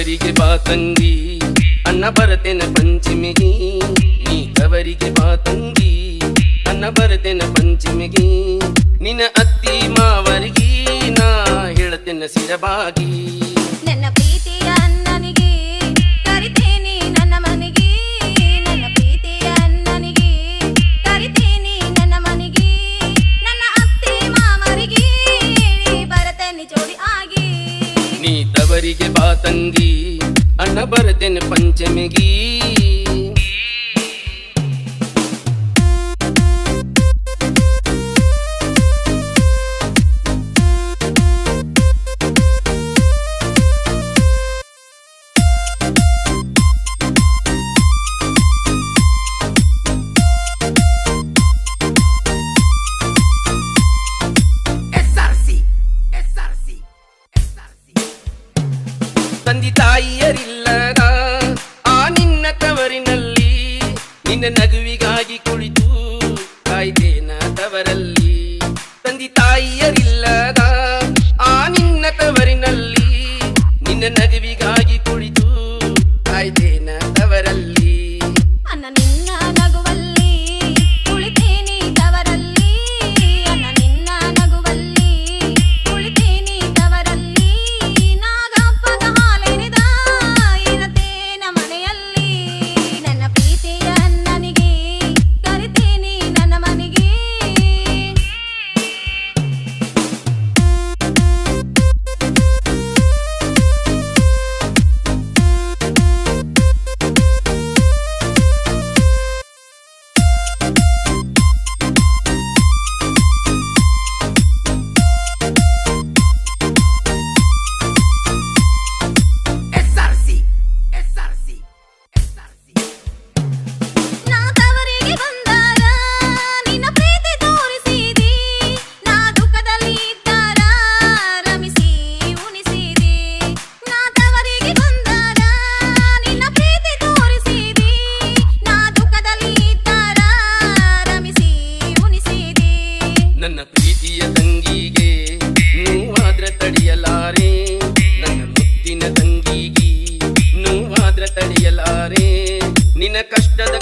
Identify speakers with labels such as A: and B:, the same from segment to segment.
A: ಕವರಿಗೆ ಬಾ ತಂಗಿ. ಅನ್ನ ಬರತೆನ ಪಂಚಮಿಗೆ. ನೀ ಕವರಿಗೆ ಬಾ
B: ತಂಗಿ. ಅನ್ನ ಬರತೆನ ಪಂಚಮಿಗೆ. ನಿನ್ನ ಅತ್ತಿ ಮಾವರಿಗೆ ನಾ ಹೇಳತೆನ
A: ಸಿರಬಾಗಿ. ತವರಿಗೆ ಬಾ ತಂಗಿ ಅಣ್ಣ ಬರ್ತೇನೆ ಪಂಚಮಿಗೆ ತಂದೆ ತಾಯಿಯರಿಲ್ಲದ ಆ ನಿನ್ನ ತವರಿನಲ್ಲಿ ನಿನ್ನ ನಗುವಿಗಾಗಿ ಕುಳಿತು ಕಾಯ್ದೇನ ತವರಲ್ಲಿ. ತಂದಿ ತಾಯಿಯರಿಲ್ಲದ
B: ಪ್ರೀತಿಯ
A: ತಂಗಿಗೆ ನೋವಾದ್ರ ತಡೆಯಲಾರೆ. ನನ್ನ ಮುತ್ತಿನ ತಂಗಿಗೆ ನೋವಾದ್ರ ತಡೆಯಲಾರೆ. ನಿನ್ನ ಕಷ್ಟದ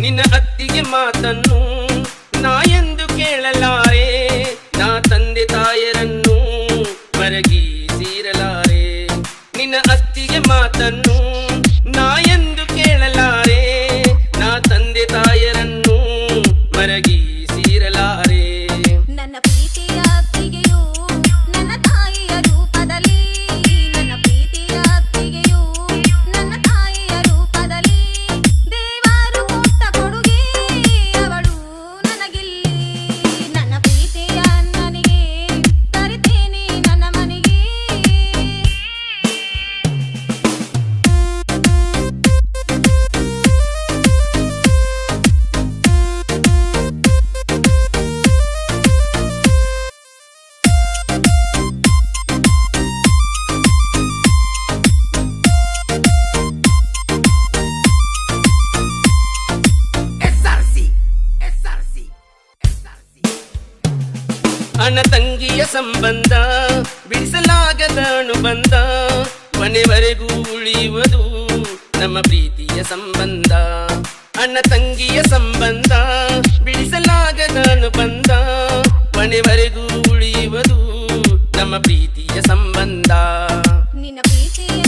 A: ನಿನ್ನ ಅತ್ತಿಗೆ ಮಾತನ್ನು ನಾ ಎಂದು ಕೇಳಲಾರೆ. ನಾ ತಂದೆ ತಾಯರನ್ನು ಮರಗಿಸಿರಲಾರೆ ನಿನ್ನ ಅತ್ತಿಗೆ ಮಾತನ್ನು ನಾ ಎಂದು ಅಣ್ಣ ತಂಗಿಯ ಸಂಬಂಧ ಬಿಡಿಸಲಾಗದ ಅನುಬಂಧ ಮನೆವರೆಗೂ ಉಳಿಯುವುದು ನಮ್ಮ ಪ್ರೀತಿಯ ಸಂಬಂಧ. ಅಣ್ಣ ತಂಗಿಯ ಸಂಬಂಧ ಬಿಡಿಸಲಾಗದ ಅನುಬಂಧ ಮನೆವರೆಗೂ ಉಳಿಯುವುದು ನಮ್ಮ ಪ್ರೀತಿಯ ಸಂಬಂಧ.
B: ನಿನ್ನ ಪ್ರೀತಿಯನ್ನು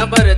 A: ನಾನ ಬರತೇನ